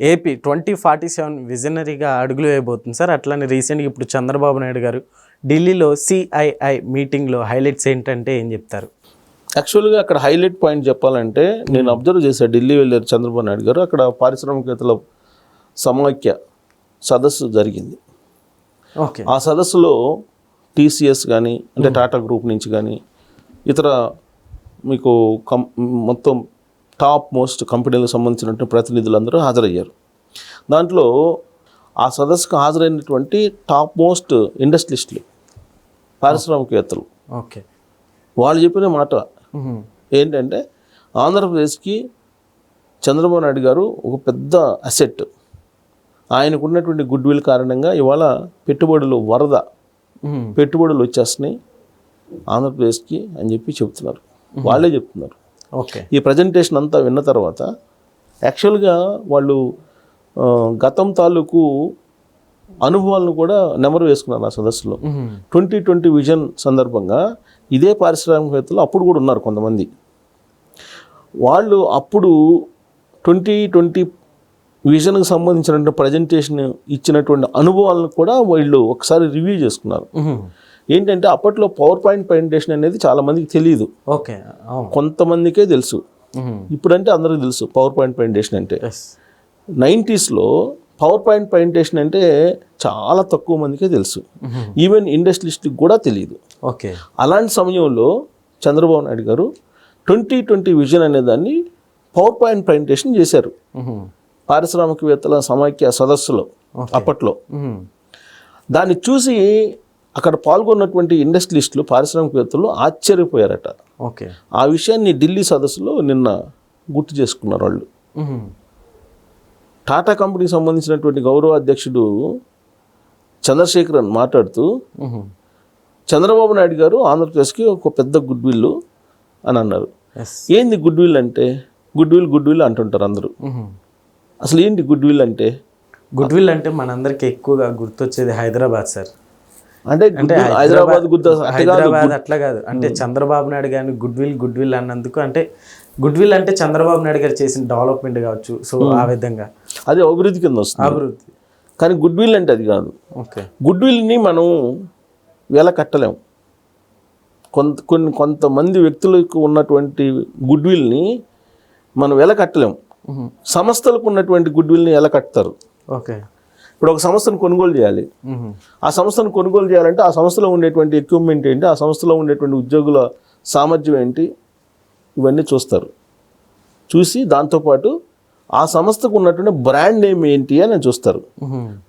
AP twenty forty seven విజనరీగా అడుగులు వేయబోతుంది సార్. అట్లానే రీసెంట్గా ఇప్పుడు చంద్రబాబు నాయుడు గారు ఢిల్లీలో సిఐఐ మీటింగ్లో హైలైట్స్ ఏంటంటే ఏం చెప్తారు? యాక్చువల్గా అక్కడ హైలైట్ పాయింట్ చెప్పాలంటే నేను అబ్జర్వ్ చేశాను ఢిల్లీ వెళ్ళారు చంద్రబాబు నాయుడు గారు అక్కడ పారిశ్రామికవేత్తల సమాఖ్య సదస్సు జరిగింది. ఓకే. ఆ సదస్సులో టీసీఎస్ కానీ అంటే టాటా గ్రూప్ నుంచి కానీ ఇతర మీకు కం మొత్తం టాప్ మోస్ట్ కంపెనీలకు సంబంధించినటువంటి ప్రతినిధులందరూ హాజరయ్యారు. దాంట్లో ఆ సదస్సుకు హాజరైనటువంటి టాప్ మోస్ట్ ఇండస్ట్రియలిస్టులు పారిశ్రామికవేత్తలు. ఓకే. వాళ్ళు చెప్పిన మాట ఏంటంటే ఆంధ్రప్రదేశ్కి చంద్రబాబు నాయుడు గారు ఒక పెద్ద అసెట్. ఆయనకు ఉన్నటువంటి గుడ్ విల్ కారణంగా ఇవాళ పెట్టుబడులు వరద. పెట్టుబడులు వచ్చేస్తున్నాయి. ఆంధ్రప్రదేశ్కి అని చెప్పి చెప్తున్నారు వాళ్ళే చెప్తున్నారు. ఓకే. ఈ ప్రజెంటేషన్ అంతా విన్న తర్వాత యాక్చువల్గా వాళ్ళు గతం తాలూకు అనుభవాలను కూడా నెమరు వేసుకున్నారు ఆ సదస్సులో. ట్వంటీ ట్వంటీ విజన్ సందర్భంగా ఇదే పారిశ్రామికవేత్తలు అప్పుడు కూడా ఉన్నారు కొంతమంది. వాళ్ళు అప్పుడు ట్వంటీ ట్వంటీ విజన్కి సంబంధించిన ప్రజెంటేషన్ ఇచ్చినటువంటి అనుభవాలను కూడా వీళ్ళు ఒకసారి రివ్యూ చేసుకున్నారు. ఏంటంటే అప్పట్లో పవర్ పాయింట్ ప్రజెంటేషన్ అనేది చాలా మందికి తెలియదు ఓకే కొంతమందికే తెలుసు. ఇప్పుడంటే అందరికీ తెలుసు పవర్ పాయింట్ ప్రజెంటేషన్ అంటే. నైంటీస్లో పవర్ పాయింట్ ప్రజెంటేషన్ అంటే చాలా తక్కువ మందికే తెలుసు. ఈవెన్ ఇండస్ట్రియలిస్ట్కి కూడా తెలియదు ఓకే. అలాంటి సమయంలో చంద్రబాబు నాయుడు గారు ట్వంటీ ట్వంటీ విజన్ అనే దాన్ని పవర్ పాయింట్ ప్రజెంటేషన్ చేశారు. పారిశ్రామికవేత్తల సమాఖ్య సదస్సులో అప్పట్లో. దాన్ని చూసి అక్కడ పాల్గొన్నటువంటి ఇండస్ట్రియలిస్టులు పారిశ్రామికవేత్తలు ఆశ్చర్యపోయారట. ఓకే. ఆ విషయాన్ని ఢిల్లీ సదస్సులో నిన్న గుర్తు చేసుకున్నారు వాళ్ళు. టాటా కంపెనీకి సంబంధించినటువంటి గౌరవ అధ్యక్షుడు చంద్రశేఖరన్ మాట్లాడుతూ చంద్రబాబు నాయుడు గారు ఆంధ్రప్రదేశ్కి ఒక పెద్ద గుడ్ విల్ అని అన్నారు. ఏంది గుడ్ విల్ అంటే? గుడ్ విల్ గుడ్ విల్ అంటుంటారు అందరూ. అసలు ఏంటి గుడ్ విల్ అంటే? గుడ్ విల్ అంటే మనందరికి ఎక్కువగా గుర్తొచ్చేది హైదరాబాద్ సార్. అంటే హైదరాబాద్ గుర్తు అంటే కాదు హైదరాబాద్ అట్లా కాదు. అంటే చంద్రబాబు నాయుడు గారిని గుడ్ విల్ గుడ్ విల్ అన్నందుకు అంటే గుడ్ విల్ అంటే చంద్రబాబు నాయుడు గారు చేసిన డెవలప్మెంట్ కావచ్చు. సో ఆ విధంగా. అది అభివృద్ధి కింద వస్తుంది. అభివృద్ధి. కానీ గుడ్ విల్ అంటే అది కాదు. ఓకే. గుడ్ విల్ని మనం వెల కట్టలేం. కొంత కొన్ని కొంతమంది వ్యక్తులకు ఉన్నటువంటి గుడ్ విల్ని మనం వెల కట్టలేం. సంస్థలకు ఉన్నటువంటి గుడ్ విల్ని ఎలా కడతారు? ఓకే. ఇప్పుడు ఒక సంస్థను కొనుగోలు చేయాలి. ఆ సంస్థను కొనుగోలు చేయాలంటే ఆ సంస్థలో ఉండేటువంటి ఎక్విప్మెంట్ ఏంటి? ఆ సంస్థలో ఉండేటువంటి ఉద్యోగుల సామర్థ్యం ఏంటి? ఇవన్నీ చూస్తారు. చూసి దాంతోపాటు ఆ సంస్థకు ఉన్నటువంటి బ్రాండ్ నేమ్ ఏంటి అని చూస్తారు.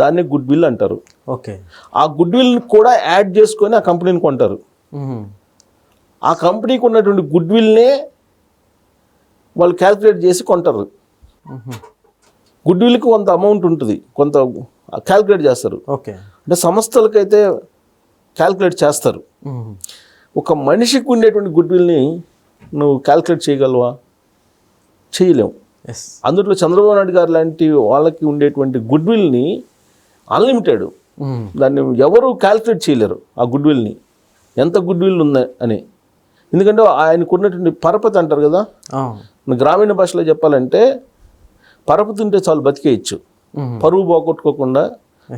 దాన్ని గుడ్ విల్ అంటారు. ఓకే. ఆ గుడ్ విల్ని కూడా యాడ్ చేసుకొని ఆ కంపెనీని కొంటారు. ఆ కంపెనీకి ఉన్నటువంటి గుడ్ విల్నే వాళ్ళు క్యాల్కులేట్ చేసి కొంటారు. గుడ్ విల్కి కొంత అమౌంట్ ఉంటుంది. కొంత క్యాల్కులేట్ చేస్తారు. ఓకే. అంటే సంస్థలకైతే క్యాల్కులేట్ చేస్తారు. ఒక మనిషికి ఉండేటువంటి గుడ్ విల్ని నువ్వు క్యాల్కులేట్ చేయగలవా? చేయలేవు. ఎస్. అందులో చంద్రబాబు నాయుడు గారు లాంటి వాళ్ళకి ఉండేటువంటి గుడ్ విల్ని అన్లిమిటెడ్ దాన్ని ఎవరు క్యాల్కులేట్ చేయలేరు ఆ గుడ్ విల్ని ఎంత గుడ్ విల్ ఉంది అని. ఎందుకంటే ఆయనకు ఉన్నటువంటి పరపతి అంటారు కదా? గ్రామీణ భాషలో చెప్పాలంటే పరపతి ఉంటే చాలు బతికేయచ్చు. పరువు పోగొట్టుకోకుండా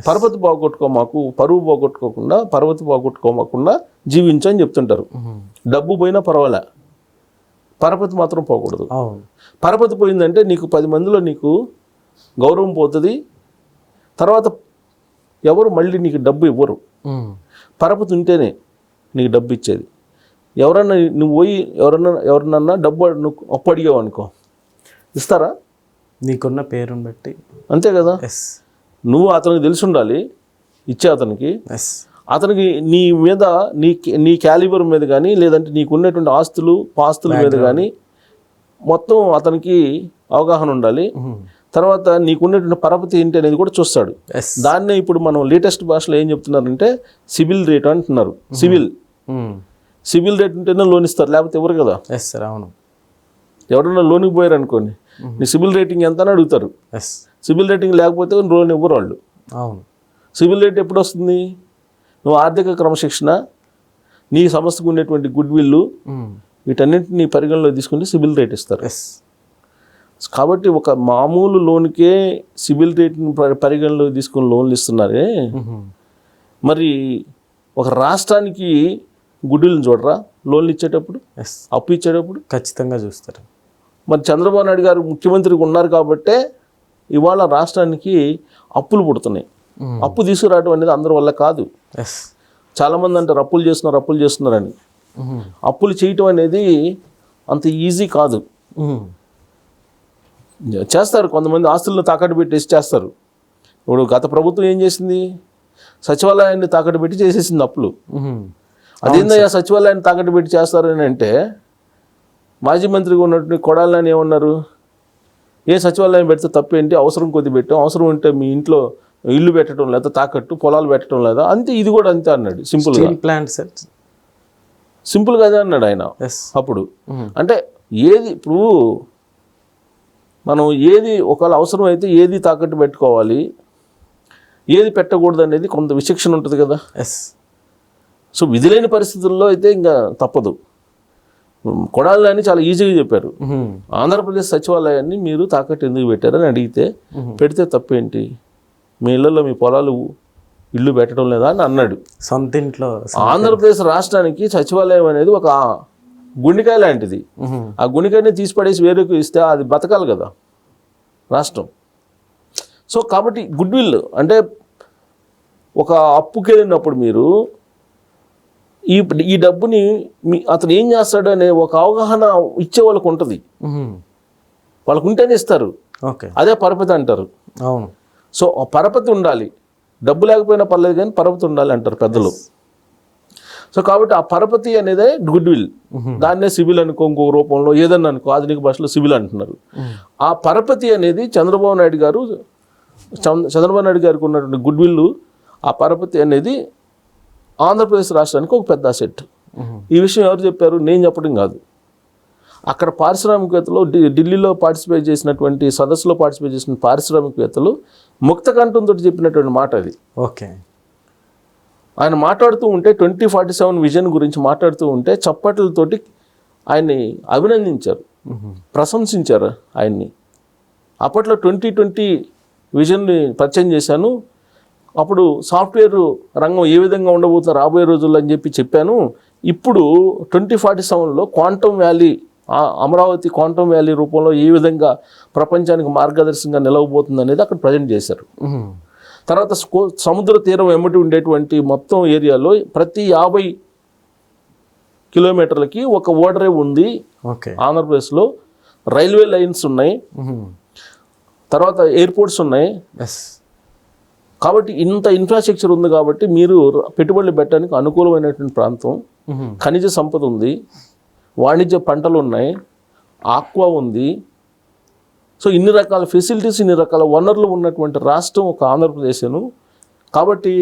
పరపతి పోగొట్టుకో మాకు పరువు పోగొట్టుకోకుండా పర్వతి పోగొట్టుకోమాకుండా జీవించు అని చెప్తుంటారు. డబ్బు పోయినా పర్వాలే. పరపతి మాత్రం పోకూడదు. పరపతి పోయిందంటే నీకు పది మందిలో నీకు గౌరవం పోతుంది. తర్వాత ఎవరు మళ్ళీ నీకు డబ్బు ఇవ్వరు. పరపతి ఉంటేనే నీకు డబ్బు ఇచ్చేది. ఎవరన్నా నువ్వు పోయి ఎవరన్నా ఎవరినన్నా డబ్బు నువ్వు అప్పు అడిగావు అనుకో ఇస్తారా? నీకున్న పేరుని బట్టి. అంతే కదా? ఎస్ నువ్వు అతనికి తెలిసి ఉండాలి ఇచ్చే అతనికి. ఎస్ అతనికి నీ మీద నీ నీ క్యాలిబర్ మీద కానీ లేదంటే నీకు ఉన్నటువంటి ఆస్తులు పాస్తుల మీద కానీ మొత్తం అతనికి అవగాహన ఉండాలి. తర్వాత నీకున్నటువంటి పరపతి ఏంటి అనేది కూడా చూస్తాడు. ఎస్ దాన్నే ఇప్పుడు మనం లేటెస్ట్ భాషలో ఏం చెప్తున్నారంటే సివిల్ రేట్ అంటున్నారు. సివిల్. సివిల్ రేట్ ఉంటేనే లోన్ ఇస్తారు లేకపోతే ఎవరు కదా? ఎస్ సార్ అవును. ఎవరన్నా లోన్కి పోయారు అనుకోండి నీ సివిల్ రేటింగ్ ఎంత అని అడుగుతారు. సివిల్ రేటింగ్ లేకపోతే లోన్ ఇవ్వరు వాళ్ళు. అవును. సివిల్ రేట్ ఎప్పుడు వస్తుంది? నువ్వు ఆర్థిక క్రమశిక్షణ నీ సంస్థకు ఉండేటువంటి గుడ్ విల్లు వీటన్నింటినీ పరిగణలో తీసుకుని సివిల్ రేట్ ఇస్తారు. ఎస్. కాబట్టి ఒక మామూలు లోన్కే సిబిల్ రేట్ని ప- పరిగణలోకి తీసుకొని లోన్లు ఇస్తున్నారే. మరి ఒక రాష్ట్రానికి గుడ్డిలను చూడరా? లోన్లు ఇచ్చేటప్పుడు? ఎస్. అప్పు ఇచ్చేటప్పుడు? ఖచ్చితంగా చూస్తారు. మరి చంద్రబాబు నాయుడు గారు ముఖ్యమంత్రిగా ఉన్నారు కాబట్టే ఇవాళ రాష్ట్రానికి అప్పులు పుడుతున్నాయి. అప్పు తీసుకురావడం అనేది అందరి వల్ల కాదు. చాలామంది అంటారు అప్పులు చేస్తున్నారు అప్పులు చేస్తున్నారని. అప్పులు చేయటం అనేది అంత ఈజీ కాదు. చేస్తారు కొంతమంది ఆస్తులను తాకట్టు పెట్టేసి చేస్తారు. ఇప్పుడు గత ప్రభుత్వం ఏం చేసింది? సచివాలయాన్ని తాకట్టు పెట్టి చేసేసింది అప్పులు. అదేందయ్యా సచివాలయాన్ని తాకట్టు పెట్టి చేస్తారని అంటే మాజీ మంత్రిగా ఉన్నటువంటి కొడాలని ఏమన్నారు? ఏ సచివాలయం పెడితే తప్పేంటి? అవసరం కొద్ది పెట్టాం. అవసరం ఉంటే మీ ఇంట్లో ఇల్లు పెట్టడం లేదా తాకట్టు పొలాలు పెట్టడం లేదా అంతే. ఇది కూడా అంతే అన్నాడు సింపుల్గా. Steel plant sir. సింపుల్గా అదే అన్నాడు ఆయన ఎస్. అప్పుడు. అంటే ఏది ఇప్పుడు మనం ఏది ఒకవేళ అవసరం అయితే ఏది తాకట్టు పెట్టుకోవాలి? ఏది పెట్టకూడదు అనేది కొంత విచక్షణ ఉంటుంది కదా. ఎస్. సో విధి లేని పరిస్థితుల్లో అయితే ఇంకా తప్పదు. కొడాలి అని చాలా ఈజీగా చెప్పారు. ఆంధ్రప్రదేశ్ సచివాలయాన్ని మీరు తాకట్టు ఎందుకు పెట్టారని అడిగితే పెడితే తప్పేంటి? మీ ఇళ్ళలో మీ పొలాలు ఇల్లు పెట్టడం లేదా? అని అన్నాడు. సొంత ఇంట్లో ఆంధ్రప్రదేశ్ రాష్ట్రానికి సచివాలయం అనేది ఒక గుండెకాయ లాంటిది. ఆ గుండెకాయని తీసి పడేసి వేరేకు ఇస్తే అది బతకాలి కదా రాష్ట్రం. సో కాబట్టి గుడ్ విల్ అంటే ఒక అప్పుకి వెళ్ళినప్పుడు మీరు ఈ ఈ డబ్బుని మీ అతను ఏం చేస్తాడు అనే ఒక అవగాహన ఇచ్చే వాళ్ళకు ఉంటుంది. వాళ్ళకు ఉంటేనే ఇస్తారు. ఓకే. అదే పరపతి అంటారు. అవును. సో పరపతి ఉండాలి. డబ్బు లేకపోయినా పర్లేదు కానీ పరపతి ఉండాలి అంటారు పెద్దలు. సో కాబట్టి ఆ పరపతి అనేదే గుడ్ విల్. దాన్నే సివిల్ అనుకో ఇంకో రూపంలో ఏదన్నా అనుకో ఆధునిక భాషలో సివిల్ అంటున్నారు. ఆ పరపతి అనేది చంద్రబాబు నాయుడు గారు చంద్ర- చంద్రబాబు నాయుడు గారికి ఉన్నటువంటి గుడ్ విల్ ఆ పరపతి అనేది ఆంధ్రప్రదేశ్ రాష్ట్రానికి ఒక పెద్ద అసెట్ ఈ విషయం ఎవరు చెప్పారు? నేను చెప్పడం కాదు. అక్కడ పారిశ్రామికవేత్తలు ఢిల్లీలో పార్టిసిపేట్ చేసినటువంటి సదస్సులో పార్టిసిపేట్ చేసిన పారిశ్రామికవేత్తలు ముక్త కంఠంతో చెప్పినటువంటి మాట అది. ఓకే. ఆయన మాట్లాడుతూ ఉంటే ట్వంటీ ఫార్టీ సెవెన్ విజన్ గురించి మాట్లాడుతూ ఉంటే చప్పట్లతోటి ఆయన్ని అభినందించారు. ప్రశంసించారు ఆయన్ని. అప్పట్లో ట్వంటీ ట్వంటీ విజన్ని పరిచయం చేశాను. అప్పుడు సాఫ్ట్వేర్ రంగం ఏ విధంగా ఉండబోతుందో రాబోయే రోజుల్లో అని చెప్పి చెప్పాను. ఇప్పుడు ట్వంటీ ఫార్టీ సెవెన్లో quantum valley Amaravati quantum valley రూపంలో ఏ విధంగా ప్రపంచానికి మార్గదర్శకంగా నిలవబోతుంది అనేది అక్కడ ప్రజెంట్ చేశారు. తర్వాత సముద్ర తీరం వెంబడి ఉండేటువంటి మొత్తం ఏరియాలో ప్రతి యాభై కిలోమీటర్లకి ఒక ఓడరే ఉంది. ఓకే. ఆంధ్రప్రదేశ్లో రైల్వే లైన్స్ ఉన్నాయి. తర్వాత ఎయిర్పోర్ట్స్ ఉన్నాయి. ఎస్. కాబట్టి ఇంత ఇన్ఫ్రాస్ట్రక్చర్ ఉంది కాబట్టి మీరు పెట్టుబడులు పెట్టడానికి అనుకూలమైనటువంటి ప్రాంతం. ఖనిజ సంపద ఉంది. వాణిజ్య పంటలు ఉన్నాయి. ఆక్వా ఉంది. సో ఇన్ని రకాల ఫెసిలిటీస్ ఇన్ని రకాల వనరులు ఉన్నటువంటి రాష్ట్రం ఒక ఆంధ్రప్రదేశ్ను. కాబట్టి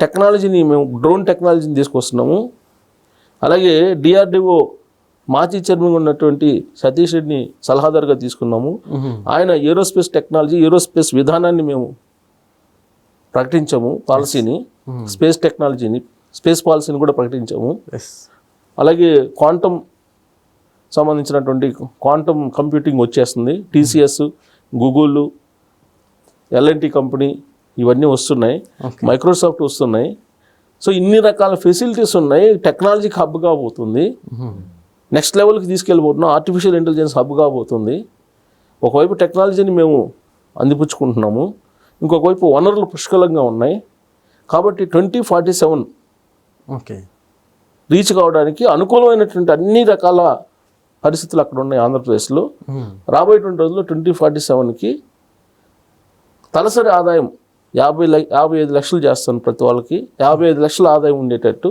టెక్నాలజీని మేము డ్రోన్ టెక్నాలజీని తీసుకొస్తున్నాము. అలాగే డిఆర్డిఓ మాజీ చైర్మన్ ఉన్నటువంటి సతీష్ రెడ్డిని సలహాదారుగా తీసుకున్నాము. ఆయన ఏరోస్పేస్ టెక్నాలజీ ఏరోస్పేస్ విధానాన్ని మేము ప్రకటించాము పాలసీని స్పేస్ టెక్నాలజీని స్పేస్ పాలసీని కూడా ప్రకటించాము. అలాగే క్వాంటమ్ సంబంధించినటువంటి క్వాంటమ్ కంప్యూటింగ్ వచ్చేస్తుంది. టీసీఎస్ గూగుల్ ఎల్ఎన్టీ కంపెనీ ఇవన్నీ వస్తున్నాయి. మైక్రోసాఫ్ట్ వస్తున్నాయి. సో ఇన్ని రకాల ఫెసిలిటీస్ ఉన్నాయి. టెక్నాలజీకి హబ్గా పోతుంది. నెక్స్ట్ లెవెల్కి తీసుకెళ్ళిపోతున్నాం ఆర్టిఫిషియల్ ఇంటెలిజెన్స్ హబ్గా పోతుంది. ఒకవైపు టెక్నాలజీని మేము అందిపుచ్చుకుంటున్నాము. ఇంకొక వైపు వనరులు పుష్కలంగా ఉన్నాయి. కాబట్టి twenty forty seven okay. Reach కావడానికి అనుకూలమైనటువంటి అన్ని రకాల పరిస్థితులు అక్కడ ఉన్నాయి ఆంధ్రప్రదేశ్లో. రాబోయేటువంటి రోజుల్లో ట్వంటీ ఫార్టీ సెవెన్కి తలసరి ఆదాయం యాభై యాభై ఐదు లక్షలు చేస్తాను ప్రతి వాళ్ళకి. యాభై ఐదు లక్షల ఆదాయం ఉండేటట్టు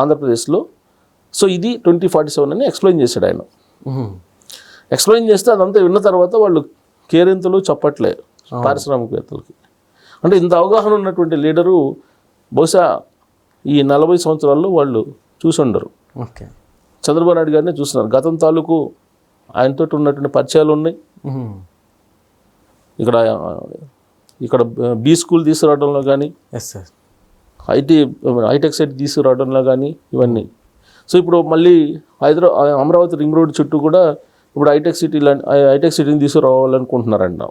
ఆంధ్రప్రదేశ్లో. సో ఇది ట్వంటీ ఫార్టీ సెవెన్ అని ఎక్స్ప్లెయిన్ చేశాడు ఆయన. ఎక్స్ప్లెయిన్ చేస్తే అదంతా విన్న తర్వాత వాళ్ళు కేరింతలు చెప్పట్లే. పారిశ్రామికవేత్తలకి. అంటే ఇంత అవగాహన ఉన్నటువంటి లీడరు బహుశా ఈ నలభై సంవత్సరాల్లో వాళ్ళు చూసి ఉండరు. ఓకే. చంద్రబాబు నాయుడు గారినే చూస్తున్నారు. గతం తాలూకు ఆయనతో ఉన్నటువంటి పరిచయాలు ఉన్నాయి. ఇక్కడ ఇక్కడ బీ స్కూల్ తీసుకురావడంలో కానీ ఎస్ సార్. ఐటీ హైటెక్ సెట్ తీసుకురావడంలో కానీ ఇవన్నీ. సో ఇప్పుడు మళ్ళీ హైదరాబాద్ అమరావతి రింగ్ రోడ్ చుట్టూ కూడా ఇప్పుడు హైటెక్ సిటీ హైటెక్ సిటీని తీసుకురావాలనుకుంటున్నారంట.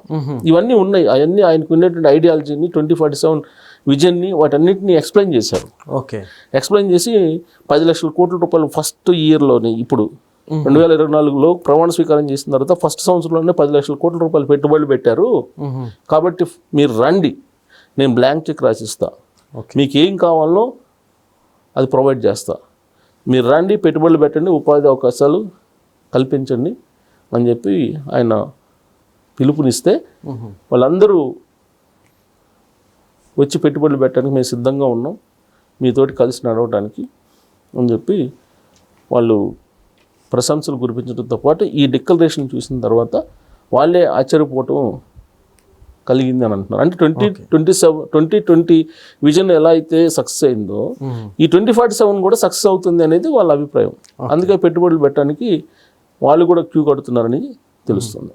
ఇవన్నీ ఉన్నాయి. అవన్నీ ఆయనకు ఉండేటువంటి ఐడియాలజీని ట్వంటీ ఫార్టీ సెవెన్ విజన్ని వాటన్నిటిని ఎక్స్ప్లెయిన్ చేశారు. ఓకే. ఎక్స్ప్లెయిన్ చేసి పది లక్షల కోట్ల రూపాయలు ఫస్ట్ ఇయర్లోనే ఇప్పుడు రెండు వేల ఇరవై నాలుగులో ప్రమాణ స్వీకారం చేసిన తర్వాత ఫస్ట్ సంవత్సరంలోనే పది లక్షల కోట్ల రూపాయలు పెట్టుబడులు పెట్టారు. కాబట్టి మీరు రండి. నేను బ్లాంక్ చెక్ రాసిస్తా. మీకు ఏం కావాలో అది ప్రొవైడ్ చేస్తా. మీరు రండి పెట్టుబడులు పెట్టండి ఉపాధి అవకాశాలు కల్పించండి. అని చెప్పి ఆయన పిలుపునిస్తే. వాళ్ళందరూ వచ్చి పెట్టుబడులు పెట్టడానికి మేము సిద్ధంగా ఉన్నాం మీతోటి కలిసి నడవడానికి అని చెప్పి వాళ్ళు ప్రశంసలు కురిపించడంతో పాటు ఈ డిక్లరేషన్ చూసిన తర్వాత వాళ్ళే ఆశ్చర్యపోవటం కలిగింది అని అంటున్నారు అంటే twenty twenty seven twenty twenty vision ఎలా అయితే సక్సెస్ అయిందో. ఈ ట్వంటీ ఫార్టీ సెవెన్ కూడా సక్సెస్ అవుతుంది అనేది వాళ్ళ అభిప్రాయం అందుకే పెట్టుబడులు పెట్టడానికి వాళ్ళు కూడా క్యూ కడుతున్నారని తెలుస్తుంది.